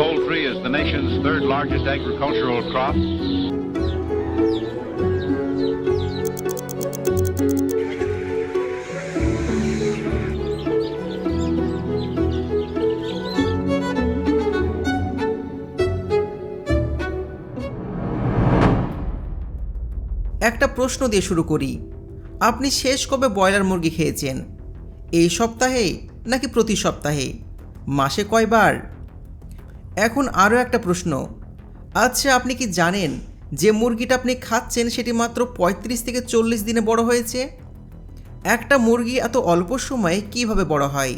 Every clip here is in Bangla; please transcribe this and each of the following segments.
Poultry is the nation's third largest agricultural crop. একটা প্রশ্ন দিয়ে শুরু করি। আপনি শেষ কবে ব্রয়লার মুরগি খেয়েছেন? এই সপ্তাহে নাকি প্রতি সপ্তাহে? মাসে কয়বার? এখন আরও একটা প্রশ্ন। আচ্ছা আপনি কি জানেন যে মুরগিটা আপনি খাচ্ছেন সেটি মাত্র পঁয়ত্রিশ থেকে চল্লিশ দিনে বড় হয়েছে? একটা মুরগি এত অল্প সময়ে কীভাবে বড় হয়?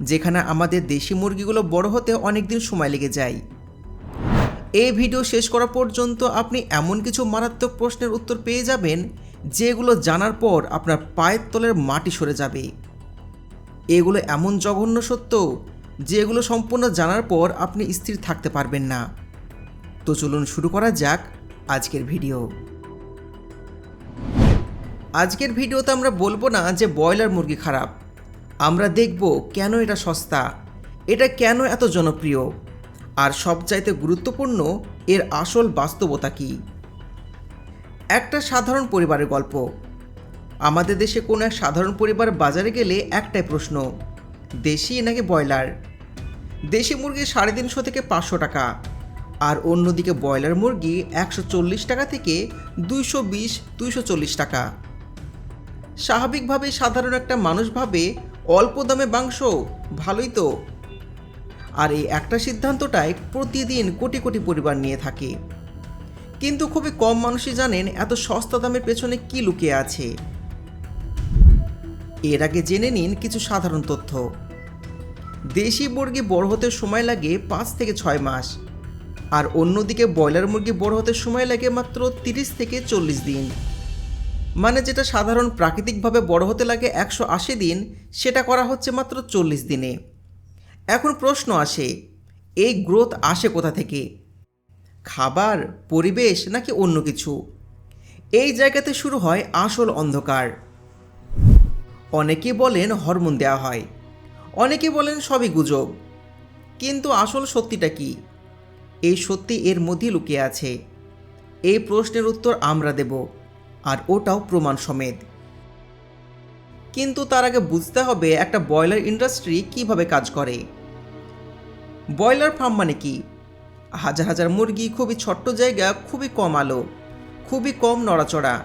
যেখানে আমাদের দেশি মুরগিগুলো বড় হতে অনেক দিন সময় লেগে যায়। এই ভিডিও শেষ করা পর্যন্ত আপনি এমন কিছু মারাত্মক প্রশ্নের উত্তর পেয়ে যাবেন, যেগুলো জানার পর আপনার পায়ের তলের মাটি সরে যাবে। এগুলো এমন জঘন্য সত্য যেগুলো সম্পূর্ণ জানার পর আপনি স্থির থাকতে পারবেন না। তো চলুন শুরু করা যাক আজকের ভিডিও। আজকের ভিডিওতে আমরা বলব না যে ব্রয়লার মুরগি খারাপ। আমরা দেখব কেন এটা সস্তা, এটা কেন এত জনপ্রিয়, আর সবচাইতে গুরুত্বপূর্ণ এর আসল বাস্তবতা কী। একটা সাধারণ পরিবারের গল্প। আমাদের দেশে কোনো এক সাধারণ পরিবার বাজারে গেলে একটাই প্রশ্ন, দেশি নাকি ব্রয়লার? দেশি মুরগি সাড়ে তিনশো থেকে পাঁচশো টাকা। আর অন্যদিকে ব্রয়লার মুরগি একশো চল্লিশ টাকা থেকে দুইশো বিশ, দুইশো চল্লিশ টাকা। স্বাভাবিকভাবেই সাধারণ একটা মানুষ ভাবে অল্প দামে মাংস, ভালোই তো। আর এই একটা সিদ্ধান্তটাই প্রতিদিন কোটি কোটি পরিবার নিয়ে থাকে। কিন্তু খুবই কম মানুষই জানেন এত সস্তা দামের পেছনে কি লুকিয়ে আছে। এর আগে জেনে নিন কিছু সাধারণ তথ্য। দেশি মুরগি বড় হতে সময় লাগে পাঁচ থেকে ছয় মাস। আর অন্যদিকে ব্রয়লার মুরগি বড় হতে সময় লাগে মাত্র তিরিশ থেকে চল্লিশ দিন। মানে যেটা সাধারণ প্রাকৃতিকভাবে বড় হতে লাগে একশো আশি দিন, সেটা করা হচ্ছে মাত্র চল্লিশ দিনে। এখন প্রশ্ন আসে, এই গ্রোথ আসে কোথা থেকে? খাবার, পরিবেশ নাকি অন্য কিছু? এই জায়গাতে শুরু হয় আসল অন্ধকার। অনেকে বলেন হরমোন দেওয়া হয়। অনেকে বলেন সবই গুজব। কিন্তু আসল সত্যিটা কি? এই সত্যি এর মধ্যে লুকিয়ে আছে। এই প্রশ্নের উত্তর আমরা দেব, আর ওটাও প্রমাণ সমেত। কিন্তু তার আগে বুঝতে হবে একটা ব্রয়লার ইন্ডাস্ট্রি কীভাবে কাজ করে। ব্রয়লার ফার্ম মানে কি? হাজার হাজার মুরগি, খুবই ছোট্ট জায়গা, খুবই কম আলো, খুবই কম নড়াচড়া।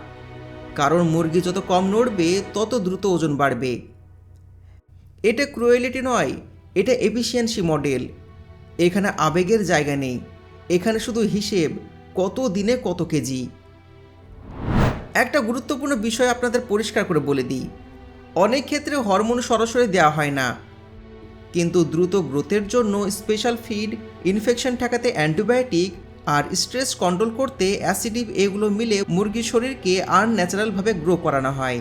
কারণ মুরগি যত কম নড়বে, তত দ্রুত ওজন বাড়বে। এটা ক্রুয়েলিটি নয়, এটা এফিসিয়েন্সি মডেল এখানে আবেগের জায়গা নেই, এখানে শুধু হিসেব, কত দিনে কত কেজি। একটা গুরুত্বপূর্ণ বিষয় আপনাদের পরিষ্কার করে বলে দিই, অনেক ক্ষেত্রে হরমোন সরাসরি দেওয়া হয় না। কিন্তু দ্রুত গ্রোথের জন্য স্পেশাল ফিড ইনফেকশন ঠেকাতে অ্যান্টিবায়োটিক আর স্ট্রেস কন্ট্রোল করতে অ্যাসিডিভ এগুলো মিলে মুরগির শরীরকে আনন্যাচারালভাবে গ্রো করানো হয়।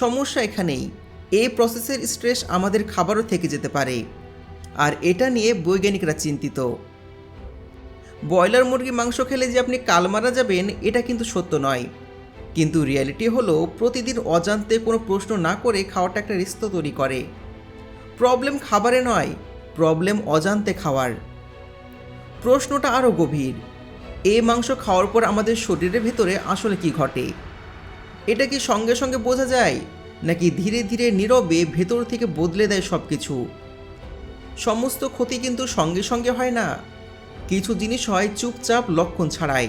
সমস্যা এখানেই এই প্রসেসের স্ট্রেস আমাদের খাবারও থেকে যেতে পারে। আর এটা নিয়ে বৈজ্ঞানিকরা চিন্তিত। ব্রয়লার মুরগি মাংস খেলে যে আপনি কাল মারা যাবেন, এটা কিন্তু সত্য নয়। কিন্তু রিয়ালিটি হলো, প্রতিদিন অজান্তে কোনো প্রশ্ন না করে খাওয়াটা একটা রিস্ক তৈরি করে। প্রবলেম খাবারে নয়, প্রবলেম অজান্তে খাওয়ার। প্রশ্নটা আরও গভীর এই মাংস খাওয়ার পর আমাদের শরীরের ভেতরে আসলে কি ঘটে? এটা কি সঙ্গে সঙ্গে বোঝা যায়? নাকি ধীরে ধীরে নীরবে ভেতর থেকে বদলে দেয় সব কিছু সমস্ত ক্ষতি কিন্তু সঙ্গে সঙ্গে হয় না। কিছু জিনিস হয় চুপচাপ লক্ষণ ছাড়াই।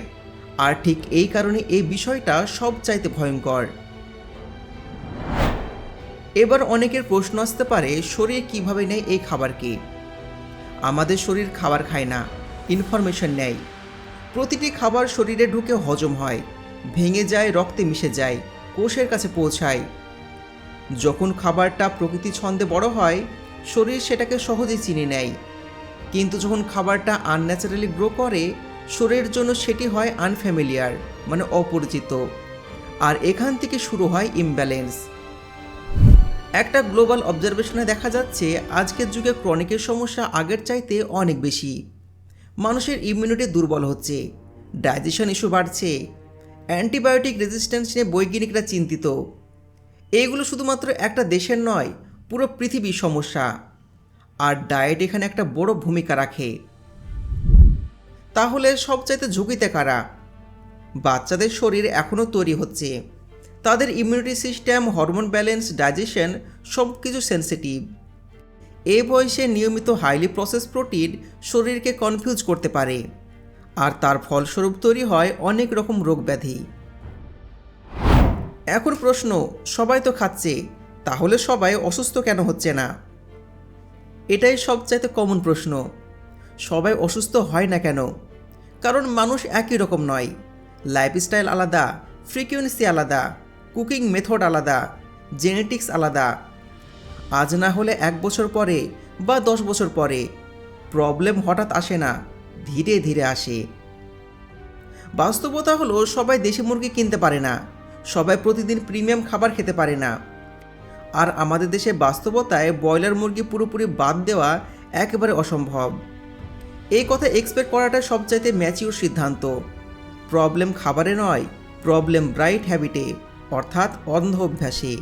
আর ঠিক এই কারণে এই বিষয়টা সব চাইতে ভয়ঙ্কর। এবার অনেকের প্রশ্ন আসতে পারে, শরীর কীভাবে নেয় এই খাবারকে? আমাদের শরীর খাবার খায় না ইনফরমেশন নেয়। প্রতিটি খাবার শরীরে ঢুকে হজম হয়, ভেঙে যায়, রক্তে মিশে যায়, কোষের কাছে পৌঁছায়। যখন খাবারটা প্রকৃতি ছন্দে বড় হয়, শরীর সেটাকে সহজেই চিনে নেয়। কিন্তু যখন খাবারটা আনন্যাচারালি গ্রো করে, শরীরের জন্য সেটি হয় আনফ্যামিলিয়ার মানে অপরিচিত। আর এখান থেকে শুরু হয় ইমব্যালেন্স একটা গ্লোবাল অবজারভেশনে দেখা যাচ্ছে, আজকের যুগে ক্রনিকের সমস্যা আগের চাইতে অনেক বেশি। মানুষের ইমিউনিটি দুর্বল হচ্ছে ডাইজেশন ইস্যু বাড়ছে অ্যান্টিবায়োটিক রেজিস্ট্যান্স নিয়ে বৈজ্ঞানিকরা চিন্তিত। এগুলো শুধুমাত্র একটা দেশের নয়, পুরো পৃথিবীর সমস্যা। আর ডায়েট এখানে একটা বড় ভূমিকা রাখে। তাহলে সবচাইতে ঝুঁকিতে কারা? বাচ্চাদের শরীর এখনও তৈরি হচ্ছে। তাদের immunity system hormone balance digestion সব কিছু সেন্সিটিভ এ বয়সে নিয়মিত হাইলি প্রসেস প্রোটিন শরীরকে কনফিউজ করতে পারে। আর তার ফলস্বরূপ তৈরি হয় অনেক রকম রোগ ব্যাধি। এখন প্রশ্ন, সবাই তো খাচ্ছে, তাহলে সবাই অসুস্থ কেন হচ্ছে না? এটাই সবচাইতে কমন প্রশ্ন। সবাই অসুস্থ হয় না কেন? কারণ মানুষ একই রকম নয়। লাইফস্টাইল আলাদা ফ্রিকুয়েন্সি আলাদা কুকিং মেথড আলাদা জেনেটিক্স আলাদা। আজ না হলে এক বছর পরে বা দশ বছর পরে প্রবলেম হঠাৎ আসে না, ধীরে ধীরে আসে। বাস্তবতা হলো সবাই দেশি মুরগি কিনতে পারে না। সবাই প্রতিদিন প্রিমিয়াম খাবার খেতে পারে না। আর আমাদের দেশে বাস্তবতায় ব্রয়লার মুরগি পুরোপুরি বাদ দেওয়া একেবারে অসম্ভব। এই কথা এক্সপেক্ট করাটা সবচাইতে ম্যাচিউর সিদ্ধান্ত। প্রবলেম খাবারে নয়, প্রবলেম ব্রাইট হ্যাবিটে, অর্থাৎ অন্ধ অভ্যাসে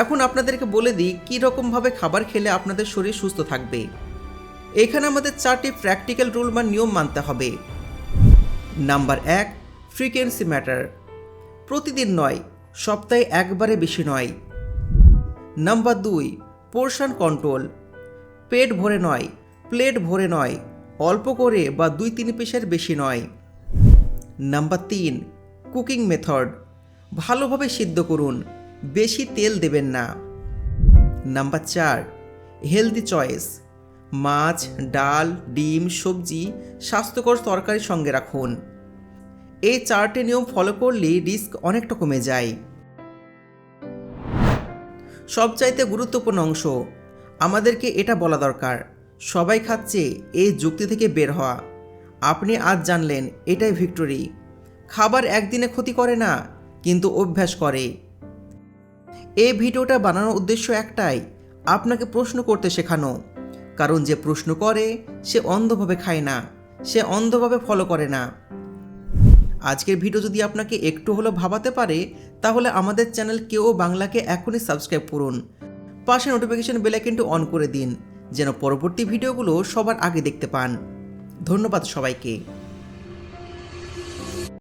এখন আপনাদেরকে বলে দিই, কী রকমভাবে খাবার খেলে আপনাদের শরীর সুস্থ থাকবে। এখানে আমাদের চারটি প্র্যাকটিক্যাল রুল বা নিয়ম মানতে হবে। নাম্বার এক ফ্রিকোয়েন্সি ম্যাটার। প্রতিদিন নয়, সপ্তাহে একবারে বেশি নয়। নাম্বার দুই, পোর্শন কন্ট্রোল। পেট ভরে নয়, প্লেট ভরে নয়, অল্প করে বা দুই তিন পিসের বেশি নয়। নাম্বার তিন, কুকিং মেথড। ভালোভাবে সিদ্ধ করুন, বেশি তেল দেবেন না। নাম্বার চার, হেলদি চয়েস। মাছ, ডাল, ডিম, সবজি স্বাস্থ্যকর তরকারি সঙ্গে রাখুন। এই চারটে নিয়ম ফলো করলেই রিস্ক অনেকটা কমে যায়। সবচাইতে গুরুত্বপূর্ণ অংশ, আমাদেরকে এটা বলা দরকার, সবাই খাচ্ছে এই যুক্তি থেকে বের হওয়া। আপনি আজ জানলেন এটাই ভিক্টোরি খাবার একদিনে ক্ষতি করে না, কিন্তু অভ্যাস করে। এই ভিডিওটা বানানোর উদ্দেশ্য একটাই, আপনাকে প্রশ্ন করতে শেখানো। কারণ যে প্রশ্ন করে, সে অন্ধভাবে খায় না, সে অন্ধভাবে ফলো করে না। আজকের ভিডিও যদি আপনাকে একটু হলেও ভাবাতে পারে, তাহলে আমাদের চ্যানেল কেউ বাংলাকে এখনই সাবস্ক্রাইব করুন। পাশে নোটিফিকেশন বেলাইকনটি অন করে দিন, যেন পরবর্তী ভিডিওগুলো সবার আগে দেখতে পান। ধন্যবাদ সবাইকে।